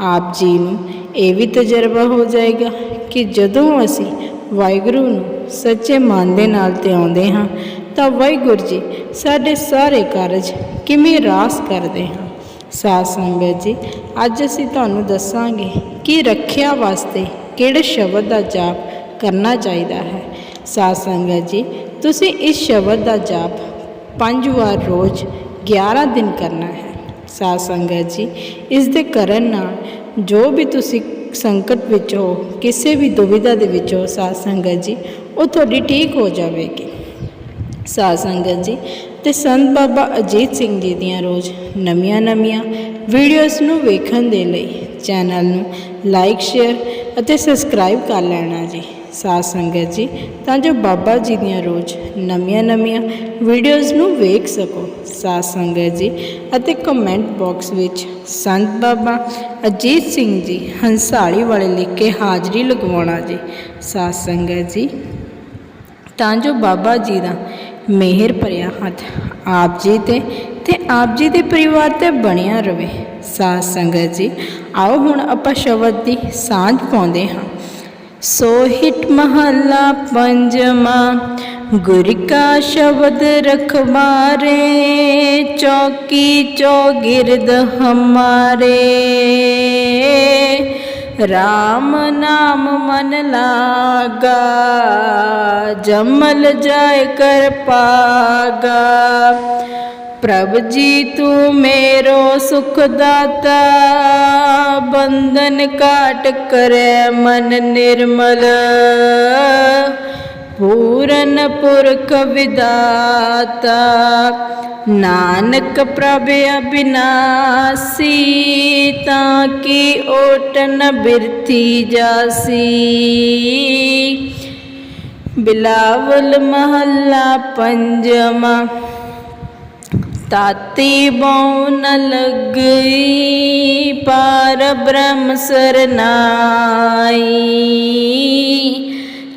ਆਪ ਜੀ ਨੂੰ ਇਹ ਵੀ ਤਜਰਬਾ ਹੋ ਜਾਏਗਾ ਕਿ ਜਦੋਂ ਅਸੀਂ ਵਾਹਿਗੁਰੂ ਨੂੰ ਸੱਚੇ ਮਨ ਦੇ ਨਾਲ ਤੇ ਆਉਂਦੇ ਹਾਂ, ਤਾਂ ਵਾਹਿਗੁਰੂ ਜੀ ਸਾਡੇ ਸਾਰੇ ਕਾਰਜ ਕਿਵੇਂ ਰਾਸ ਕਰਦੇ ਹਾਂ ਸਾਧ ਸੰਗਤ ਜੀ, ਅੱਜ ਅਸੀਂ ਤੁਹਾਨੂੰ ਦੱਸਾਂਗੇ ਕਿ ਰੱਖਿਆ ਵਾਸਤੇ ਕਿਹੜੇ ਸ਼ਬਦ ਦਾ ਜਾਪ ਕਰਨਾ ਚਾਹੀਦਾ ਹੈ। ਸਾਧ ਸੰਗਤ ਜੀ, ਤੁਸੀਂ ਇਸ ਸ਼ਬਦ ਦਾ ਜਾਪ ਪੰਜ ਵਾਰ ਰੋਜ਼ 11 ਦਿਨ ਕਰਨਾ ਹੈ। ਸਾਧ ਸੰਗਤ ਜੀ, ਇਸ ਦੇ ਕਰਨ ਨਾਲ ਜੋ ਵੀ ਤੁਸੀਂ ਸੰਕਟ ਵਿੱਚ ਹੋ ਕਿਸੇ ਵੀ ਦੁਵਿਧਾ ਦੇ ਵਿੱਚ ਹੋ ਸਾਧ ਸੰਗਤ ਜੀ, ਉਹ ਤੁਹਾਡੀ ਠੀਕ ਹੋ ਜਾਵੇਗੀ। ਸਾਧ ਸੰਗਤ ਜੀ, ਤੇ ਸੰਤ ਬਾਬਾ ਅਜੀਤ ਸਿੰਘ ਜੀ ਦੀਆਂ ਰੋਜ਼ ਨਵੀਆਂ ਨਵੀਆਂ ਵੀਡੀਓਜ਼ ਨੂੰ ਵੇਖਣ ਦੇ ਲਈ ਚੈਨਲ ਨੂੰ ਲਾਈਕ ਸ਼ੇਅਰ ਅਤੇ ਸਬਸਕ੍ਰਾਈਬ ਕਰ ਲੈਣਾ ਜੀ। ਸਾਧ ਸੰਗਤ ਜੀ, ਤਾਂ ਜੋ ਬਾਬਾ ਜੀ ਦੀਆਂ ਰੋਜ਼ ਨਵੀਆਂ ਨਵੀਆਂ ਵੀਡੀਓਜ਼ ਨੂੰ ਵੇਖ ਸਕੋ। ਸਾਧ ਸੰਗਤ ਜੀ, ਅਤੇ ਕਮੈਂਟ ਬਾਕਸ ਵਿੱਚ ਸੰਤ ਬਾਬਾ ਅਜੀਤ ਸਿੰਘ ਜੀ ਹੰਸਾਲੀ ਵਾਲੇ ਲਿਖ ਕੇ ਹਾਜ਼ਰੀ ਲਗਵਾਉਣਾ ਜੀ। ਸਾਧ ਸੰਗਤ ਜੀ, ਤਾਂ ਜੋ ਬਾਬਾ ਜੀ ਦਾ ਮਿਹਰ ਭਰਿਆ ਹੱਥ ਆਪ ਜੀ ਤੇ ਤੇ ਆਪ ਜੀ ਦੇ ਪਰਿਵਾਰ ਤੇ ਬਣਿਆ ਰਵੇ। ਸਾਧ ਸੰਗਤ ਜੀ, ਆਓ ਹੁਣ ਆਪਾਂ ਸ਼ਬਦ ਦੀ ਸਾਂਝ ਪਾਉਂਦੇ ਹਾਂ। ਸੋਹਿਟ ਮਹੱਲਾ ਪੰਜਵਾਂ, ਗੁਰ ਕਾ ਸ਼ਬਦ ਰਖਵਾਰੇ, ਚੌਕੀ ਚੌਗਿਰਦ ਹਮਾਰੇ। ਰਾਮ ਨਾਮ ਮਨ ਲਾਗਾ, ਜਮਲ ਜਾਏ ਕਰ ਪਾਗਾ। ਪ੍ਰਭ ਜੀ, ਤੂੰ ਮੇਰੋ ਸੁਖ ਦਾਤਾ ਬੰਧਨ ਕਾਟ ਕਰੈ ਮਨ ਨਿਰਮਲ। ਪੂਰਨ ਪੁਰਖ ਵਿਦਾਤਾ। ਨਾਨਕ ਪ੍ਰਭ ਅਬਿਨਾਸੀ, ਤਾਂ ਕੀ ਓਟਨ ਨ ਬਿਰਥੀ ਜਾਸੀ। ਬਿਲਾਵਲ ਮਹੱਲਾ ਪੰਜਵਾਂ। ਤਾਤੀ ਬਉ ਨ ਲਗਈ, ਪਾਰ ਬ੍ਰਹਮ ਸਰਨਾਈ।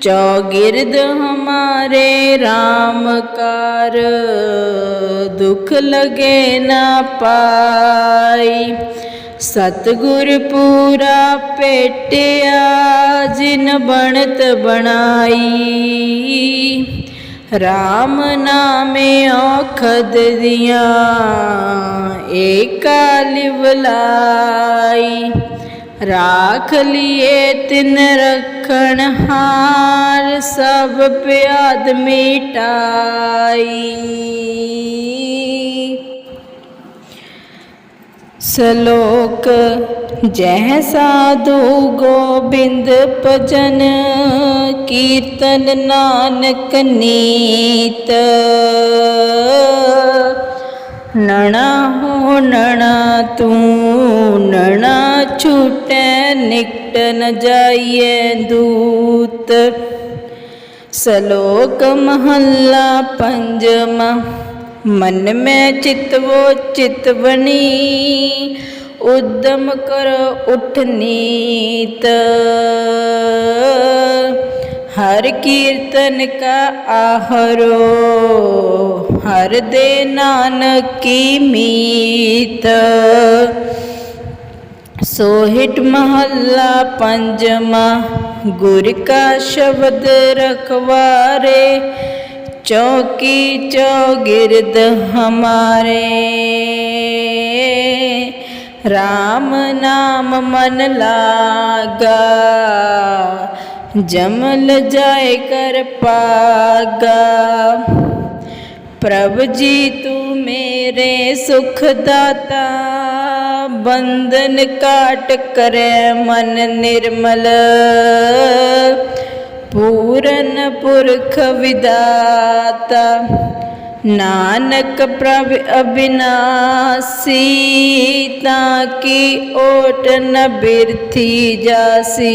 ਚੌਗਿਰਦ ਹਮਾਰੇ RAM ਕਾਰ, ਦੁਖ ਲਗੇ ਨਾ ਪਾਈ। ਸਤਗੁਰ ਪੂਰਾ ਪੇਟਿਆ, ਜਿਨ ਬਣਤ ਬਣਾਈ। ਰਾਮ ਨਾਮੇ ਔਖਦ ਦੀਆਂ ਏਕਾ ਲਿਵਲਾਈ ਰਾਖ ਲਿਏ ਤਿਨ ਰਖਣ ਹਾਰ ਸਭ ਪਿਆਦ ਮਿਟਾਈ। ਸਲੋਕ ਜਹ ਸਾਧੂ ਗੋਬਿੰਦ ਭਜਨ ਕੀਰਤਨ ਨਾਨਕ ਨੀਤ। ਨਣਾ ਹੋ ਨਣਾ ਤੂੰ, ਨਣਾ ਛੂਟੈ ਨਿਕਟ ਨ ਜਾਈਏ ਦੂਤ। ਸਲੋਕ ਮਹੱਲਾ ਪੰਜਵਾਂ ਮਨ ਮੈਂ ਚਿਤਵੋ ਚਿਤਵਨੀ ਉਦਮ ਕਰ ਉਠ ਨੀਤ। ਹਰ ਕੀਰਤਨ ਕਾ ਆਹਰੋ, ਹਰ ਦੇ ਨਾਨਕੀ ਮੀਤ। ਸੋਹਿਟ ਮਹੱਲਾ ਪੰਜਵਾਂ, ਗੁਰ ਕਾ ਸ਼ਬਦ ਰਖਵਾਰੇ ਚੌਕੀ ਚੌਗਿਰਦ ਹਮਾਰੇ RAM ਨਾਮ ਮਨ ਲਾਗਾ ਜਮਲ ਜਾਏ ਕਰ ਪਾਗਾ ਪ੍ਰਭ ਜੀ ਤੂੰ ਮੇਰੇ ਸੁਖ ਦਾਤਾ ਬੰਧਨ ਕਾਟ ਕਰੈ ਮਨ ਨਿਰਮਲ ਪੂਰਨ ਪੁਰਖ ਵਿਦਾਤਾ ਨਾਨਕ ਪ੍ਰਭ ਅਬਿਨਾਸੀ ਤਾਂ ਕੀ ਓਟ ਨ ਬਿਰਥੀ ਜਾਸੀ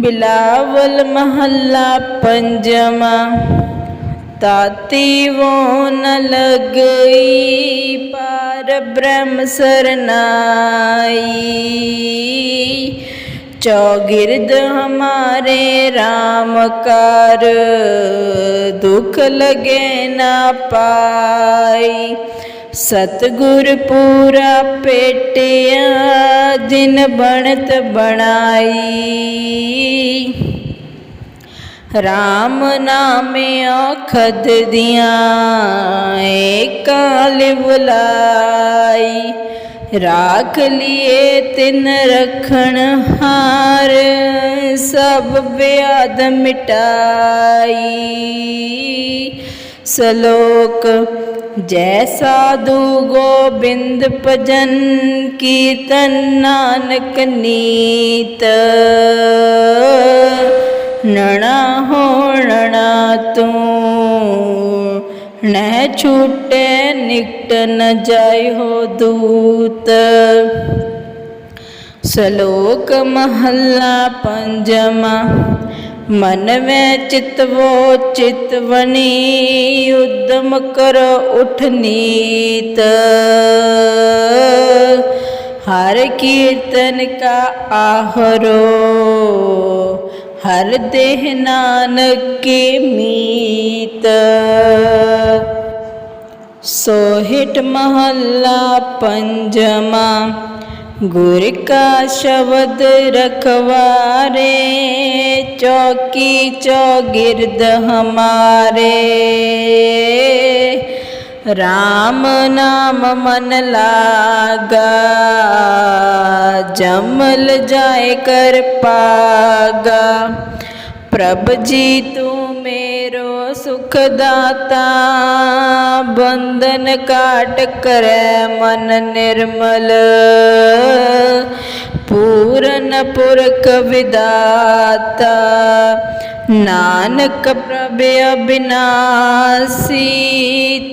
ਬਿਲਾਵਲ ਮਹੱਲਾ ਪੰਜਵਾ ਤਾਤੀ ਵੋ ਨ ਲਗਈ ਪਾਰ ਬ੍ਰਹਮ ਸਰਨਾਈ ਚੌਗਿਰਦ ਹਮਾਰੇ RAM ਕਰ ਦੁਖ ਲਗੇ ਨਾ ਪਾਈ ਸਤਗੁਰ ਪੂਰਾ ਪੇਟਿਆ ਜਿਨ ਬਣਤ ਬਣਾਈ ਰਾਮ ਨਾਮੇ ਔਖਦ ਦੀਆਂ ਕਾਲ ਬੁਲਾਈ ਰਾਖ ਲਿਏ ਤਿਨ ਰਖਣ ਹਾਰ, ਸਭ ਵਿਆਦ ਮਿਟਾਈ। ਸ਼ਲੋਕ, ਜੈ ਸਾਧੂ ਗੋਬਿੰਦ ਭਜਨ ਕੀਰਤਨ ਨਾਨਕ ਨੀਤ। ਨਣਾ ਹੋਣਾ ਤੂੰ ਨਹਿ ਛੂਟੇ, ਨਿਕਟ ਨ ਜਾਇ ਹੋ ਦੂਤ। ਸ਼ਲੋਕ ਮਹੱਲਾ ਪੰਜਵਾ, ਮਨ ਵਿੱਚ ਚਿਤਵੋ ਚਿਤਵਨੀ ਉਦਮ ਕਰ ਉਠ ਨੀਤ। ਹਰ ਕੀਰਤਨ ਕਾ ਆਹਰੋ ਹਰ ਦੇਹ ਨਾਨਕ ਕੀ ਮੀਤ। ਸੋਹਿਟ ਮਹੱਲਾ ਪੰਜਵਾ, ਗੁਰ ਕਾ ਸ਼ਬਦ ਰਖਵਾਰੇ, ਚੌਕੀ ਚੌਗਿਰਦ ਹਮਾਰੇ। RAM ਨਾਮ ਮਨ ਲਾਗਾ ਜਮਲ ਜਾਏ ਕਰ ਪਾਗਾ ਪ੍ਰਭ ਜੀ ਤੂੰ ਮੇਰੋ ਸੁਖ ਦਾਤਾ ਬੰਧਨ ਕਾਟ ਕਰੈ ਮਨ ਨਿਰਮਲ ਪੂਰਨ ਪੁਰਖ ਵਿਦਾਤਾ ਨਾਨਕ ਪ੍ਰਭ ਅਬਿਨਾਸੀ,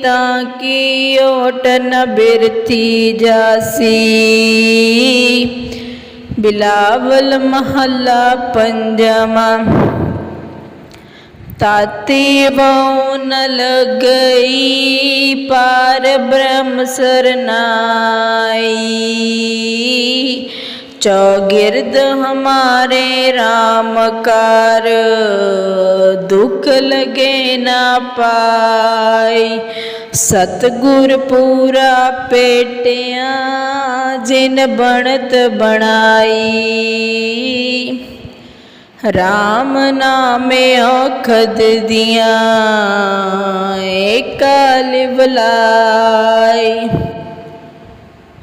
ਤਾਂ ਕੀ ਓਟ ਨ ਬਿਰਥੀ ਜਾਸੀ। ਬਿਲਾਵਲ ਮਹੱਲਾ ਪੰਜਵਾ, ਤਾਤੀ ਬਉ ਨ ਲਗਈ, ਪਾਰ ਬ੍ਰਹਮ ਸਰਨਾਈ। ਚੌਗਿਰਦ ਹਮਾਰੇ RAM ਕਰ। ਦੁਖ ਲਗੇ ਨਾ ਪਾਈ। ਸਤਗੁਰ ਪੂਰਾ ਪੇਟਿਆ ਜਿਨ ਬਣਤ ਬਣਾਈ। RAM ਨਾਮੇ ਔਖਦ ਦੀਆਂ ਏਕਾ ਲਿਵਲਾਈ।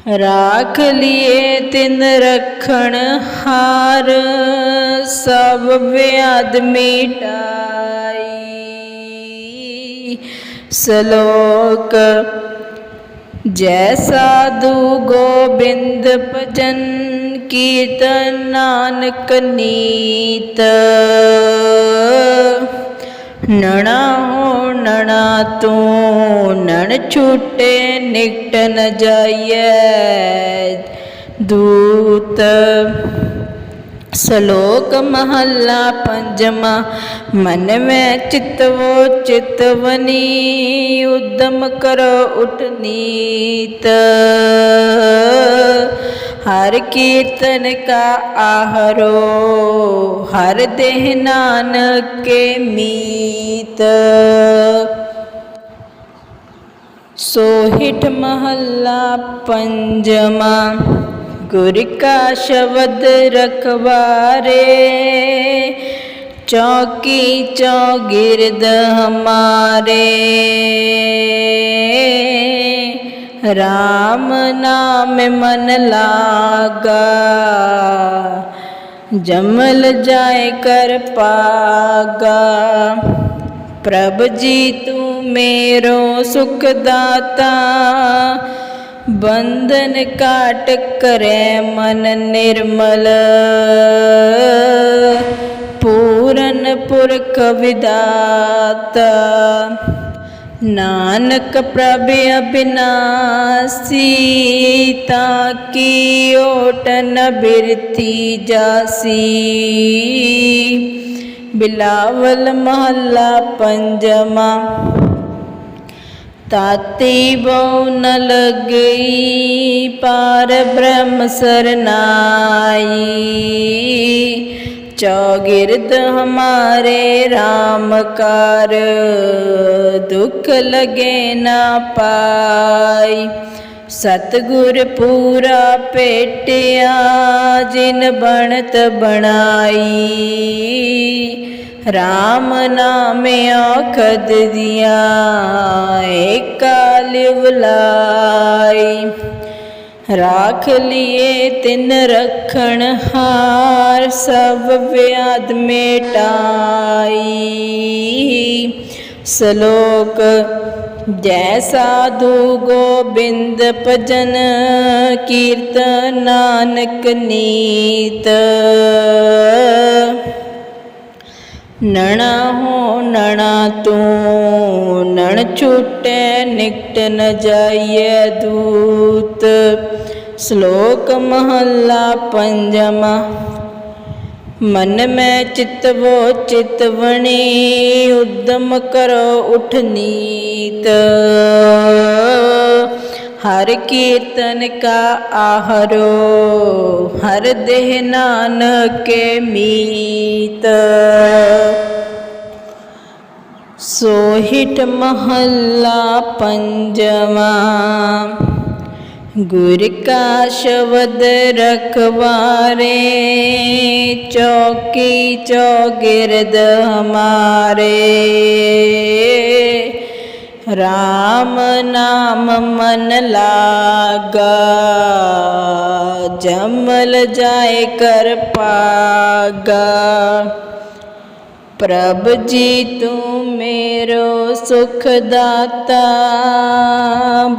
ਰਾਖ ਲਿਏ ਤਿਨ ਰਖਣ ਹਾਰ, ਸਭ ਵਿਆਦ ਮਿਟਾਈ। ਸ਼ਲੋਕ, ਜੈ ਸਾਧੂ ਗੋਬਿੰਦ ਭਜਨ ਕੀਰਤਨ ਨਾਨਕ ਨੀਤ। ਨਣਾ ਹੋ ਨਣਾ ਤੂੰ ਨਣ ਛੂਟੇ ਨਿਕਟ ਨ ਜਾਈਐ। ਦੂਤ ਸ਼ਲੋਕ ਮਹੱਲਾ ਪੰਜਵਾ, ਮਨ ਵਿੱਚ ਚਿਤਵੋ ਚਿਤਵਨੀ ਉਦਮ ਕਰੋ ਉਠ ਨੀਤ। ਹਰ ਕੀਰਤਨ ਕਾ ਆਹਰੋ, ਹਰ ਦੇਹ ਨਾਨਕ ਕੇ ਮੀਤ ਸੋਹਿਟ ਮਹੱਲਾ ਪੰਜਵਾ ਗੁਰ ਕਾ ਸ਼ਬਦ ਰਖਵਾਰੇ, ਚੌਕੀ ਚੌਗਿਰਦ ਹਮਾਰੇ। RAM ਨਾਮ ਮਨ ਲਾਗਾ, ਜਮਲ ਜਾਏ ਕਰ ਪਾਗਾ। ਪ੍ਰਭ ਜੀ ਤੂੰ ਮੇਰੋ ਸੁਖ ਦਾਤਾ ਬੰਧਨ ਕਾਟ ਕਰੈ ਮਨ ਨਿਰਮਲ। ਪੂਰਨ ਪੁਰਖ ਵਿਦਾਤਾ। ਨਾਨਕ ਪ੍ਰਭ ਅਬਿਨਾਸੀ, ਤਾਂ ਕੀ ਓਟ ਨ ਬਿਰਤੀ ਜਾਸੀ। ਬਿਲਾਵਲ ਮਹੱਲਾ ਪੰਜਵਾ। ਤਾਤੀ ਬਹੁ ਨ ਲਗਈ, ਪਾਰ ਬ੍ਰਹਮ ਸਰਨਾਈ। ਚੌਗਿਰਦ ਹਮਾਰੇ RAM ਕਰ, ਦੁੱਖ ਲਗੇ ਨਾ ਪਾਈ। ਸਤਗੁਰ ਪੂਰਾ ਪੇਟਿਆ, ਜਿਨ ਬਣਤ ਬਣਾਈ। RAM ਨਾਮ ਆਖਦ ਦਿਆ, ਏਕਾ ਲਿਵਲਾਈ ਰਾਖ ਲਿਏ ਤਿਨ ਰਖਣ ਹਾਰ, ਸਭ ਵਿਆਦ ਮੇਟਾਈ। ਸ਼ਲੋਕ, ਜੈ ਸਾਧੂ ਗੋਬਿੰਦ ਭਜਨ ਕੀਰਤਨ ਨਾਨਕ ਨੀਤ। ਨਣਾ ਹੋ ਨਣਾ ਤੂੰ, ਨਣ ਛੂਟੈ ਨਿਕਟ ਨ ਜਾਈਐ ਦੂਤ। ਸ਼ਲੋਕ ਮਹੱਲਾ ਪੰਜਵਾ ਮਨ ਮੈਂ ਚਿਤਵੋ ਚਿਤਵਣੀ ਉਦਮ ਕਰੋ ਉਠ ਨੀਤ। ਹਰ ਕੀਰਤਨ ਕਾ ਆਹਰੋ, ਹਰ ਦੇਹ ਨਾਨਕੇ ਮੀਤ। ਸੋਹਿਟ ਮਹੱਲਾ ਪੰਜਵਾ, ਗੁਰ ਕਾ ਸ਼ਬਦ ਰਖਵਾਰੇ, ਚੌਕੀ ਚੌਗਿਰਦ ਹਮਾਰੇ। ਰਾਮ ਨਾਮ ਮਨ ਲਾਗਾ ਜਮਲ ਜਾਏ ਕਰ ਪਾਗਾ ਪ੍ਰਭ ਜੀ ਤੂੰ ਮੇਰੋ ਸੁਖ ਦਾਤਾ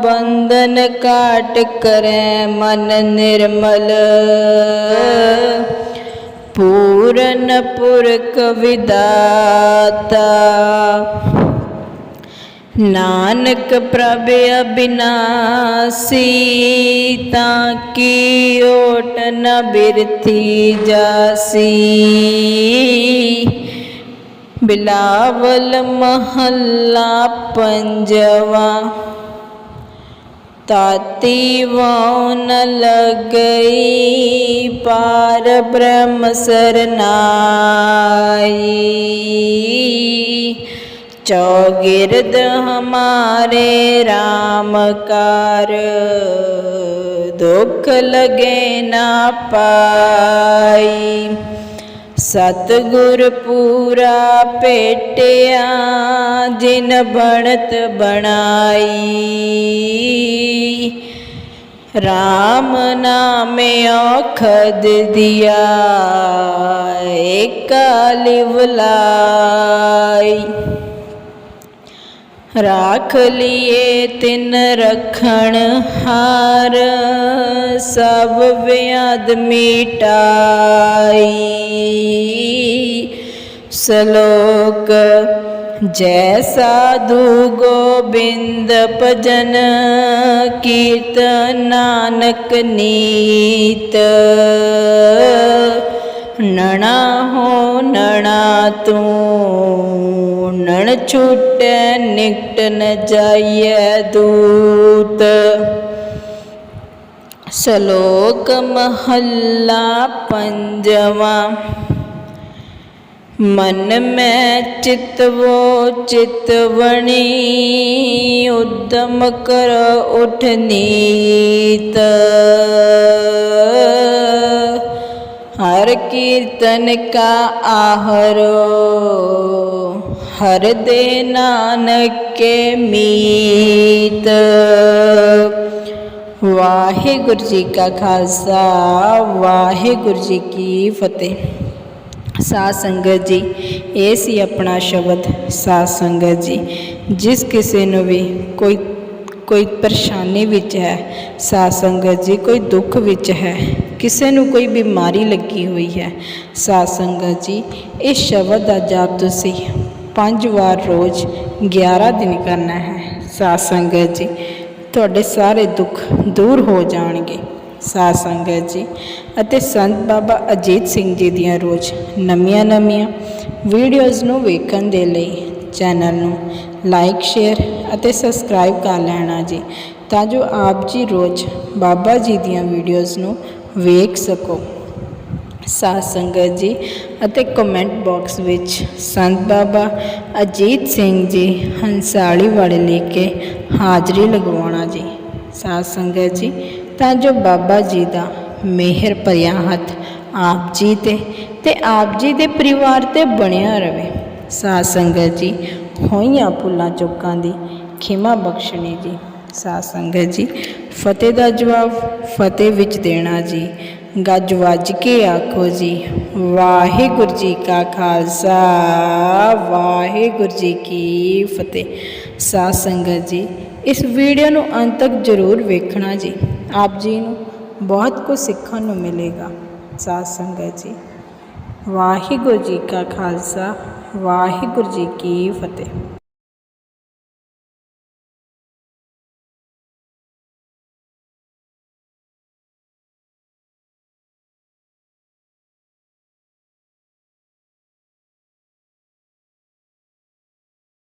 ਬੰਧਨ ਕਾਟ ਕਰੈ ਮਨ ਨਿਰਮਲ ਪੂਰਨ ਪੁਰਖ ਵਿਦਾਤਾ ਨਾਨਕ ਪ੍ਰਭ ਅਬਿਨਾਸੀ ਤਾਂ ਕੀ ਓਟ ਨ ਬਿਰਥੀ ਜਾਸੀ। ਬਿਲਾਵਲ ਮਹੱਲਾ ਪੰਜਵਾ, ਤਾਤੀ ਵਾਉ ਲਗਈ, ਪਾਰ ਬ੍ਰਹਮ ਸਰਨਾਈ। ਚੌਗਿਰਦ ਹਮਾਰੇ RAM ਕਰ ਦੁਖ ਲਗੇ ਨਾ ਪਾਈ ਸਤਗੁਰ ਪੂਰਾ ਭੇਟਿਆ ਜਿਨ ਬਣਤ ਬਣਾਈ RAM ਨਾਮ ਔਖਦ ਦਿਆ ਏਕਾ ਰਾਖ ਲਿਏ ਤਿੰਨ ਰਖਣ ਹਾਰ, ਸਭ ਵਿਆਦ ਮਿਟਾਈ। ਸ਼ਲੋਕ, ਜੈ ਸਾਧੂ ਗੋਬਿੰਦ ਭਜਨ ਕੀਰਤਨ ਨਾਨਕ ਨੀਤ। ਨਣਾ ਹੋ ਨਣਾ ਤੂੰ ਨਣ ਛੂਟੈ ਨਿਕਟ ਨ ਜਾਈਐ ਦੂਤ। ਸ਼ਲੋਕ ਮਹੱਲਾ ਪੰਜਵਾ, ਮਨ ਮੈਂ ਚਿਤਵੋ ਚਿਤਵਣੀ ਉਦਮ ਕਰ ਉਠ ਨੀਤ। ਹਰ ਕੀਰਤਨ ਕਾ ਆਹਰੋ ਹਰ ਦੇ ਨਾਨਕੇ ਮੀਤ। ਵਾਹਿਗੁਰੂ ਜੀ ਕਾ ਖਾਲਸਾ, ਵਾਹਿਗੁਰੂ ਜੀ ਕੀ ਫਤਿਹ। ਸਾਧ ਸੰਗਤ ਜੀ, ਇਹ ਸੀ ਆਪਣਾ ਸ਼ਬਦ, ਸਾਧ ਸੰਗਤ ਜੀ। ਜਿਸ ਕਿਸੇ ਨੂੰ ਵੀ ਕੋਈ ਕੋਈ ਪਰੇਸ਼ਾਨੀ ਵਿੱਚ ਹੈ, ਸਾਧ ਸੰਗਤ ਜੀ, ਕੋਈ ਦੁੱਖ ਵਿੱਚ ਹੈ, ਕਿਸੇ ਨੂੰ ਕੋਈ ਬਿਮਾਰੀ ਲੱਗੀ ਹੋਈ ਹੈ, ਸਾਧ ਸੰਗਤ ਜੀ ਇਸ ਸ਼ਬਦ ਦਾ ਜਾਪ ਤੁਸੀਂ ਪੰਜ ਵਾਰ ਰੋਜ਼ 11 ਦਿਨ ਕਰਨਾ ਹੈ। ਸਾਧ ਸੰਗਤ ਜੀ, ਤੁਹਾਡੇ ਸਾਰੇ ਦੁੱਖ ਦੂਰ ਹੋ ਜਾਣਗੇ। ਸਾਧ ਸੰਗਤ ਜੀ, ਅਤੇ ਸੰਤ ਬਾਬਾ ਅਜੀਤ ਸਿੰਘ ਜੀ ਦੀਆਂ ਰੋਜ਼ ਨਵੀਆਂ ਨਵੀਆਂ ਵੀਡੀਓਜ਼ ਨੂੰ ਵੇਖਣ ਦੇ ਲਈ ਚੈਨਲ ਨੂੰ ਲਾਈਕ ਸ਼ੇਅਰ ਅਤੇ ਸਬਸਕ੍ਰਾਈਬ ਕਰ ਲੈਣਾ ਜੀ, ਤਾਂ ਜੋ ਆਪ ਜੀ ਰੋਜ਼ ਬਾਬਾ ਜੀ ਦੀਆਂ ਵੀਡੀਓਜ਼ ਨੂੰ ਵੇਖ ਸਕੋ। ਸਾਧ ਸੰਗਤ ਜੀ ਅਤੇ ਕਮੈਂਟ ਬਾਕਸ ਵਿੱਚ ਸੰਤ ਬਾਬਾ ਅਜੀਤ ਸਿੰਘ ਜੀ ਹੰਸਾਲੀ ਵਾਲੇ ਲਿਖ ਕੇ ਹਾਜ਼ਰੀ ਲਗਵਾਉਣਾ ਜੀ। ਸਾਧ ਸੰਗਤ ਜੀ, ਤਾਂ ਜੋ ਬਾਬਾ ਜੀ ਦਾ ਮਿਹਰ ਭਰਿਆ ਹੱਥ ਆਪ ਜੀ ਤੇ ਤੇ ਆਪ ਜੀ ਦੇ ਪਰਿਵਾਰ ਤੇ ਬਣਿਆ ਰਵੇ। ਸਾਧ ਸੰਗਤ ਜੀ, ਹੋਈਆਂ ਭੁੱਲਾਂ ਚੁੱਕਾਂ ਦੀ ਖਿਮਾ ਬਖਸ਼ਣੀ ਜੀ। ਸਾਧ ਸੰਗਤ ਜੀ, ਫਤਿਹ ਦਾ ਜਵਾਬ ਫਤਿਹ ਵਿੱਚ ਦੇਣਾ ਜੀ। ਗੱਜ ਵੱਜ ਕੇ ਆਖੋ ਜੀ, ਵਾਹਿਗੁਰੂ ਜੀ ਕਾ ਖਾਲਸਾ, ਵਾਹਿਗੁਰੂ ਜੀ ਕੀ ਫਤਿਹ। ਸਾਧ ਸੰਗਤ ਜੀ, ਇਸ ਵੀਡੀਓ ਨੂੰ ਅੰਤ ਤੱਕ ਜ਼ਰੂਰ ਵੇਖਣਾ ਜੀ। ਆਪ ਜੀ ਨੂੰ ਬਹੁਤ ਕੁਝ ਸਿੱਖਣ ਨੂੰ ਮਿਲੇਗਾ। ਸਾਧ ਸੰਗਤ ਜੀ, ਵਾਹਿਗੁਰੂ ਜੀ ਕਾ ਖਾਲਸਾ, ਵਾਹਿਗੁਰੂ ਜੀ ਕੀ ਫਤਿਹ।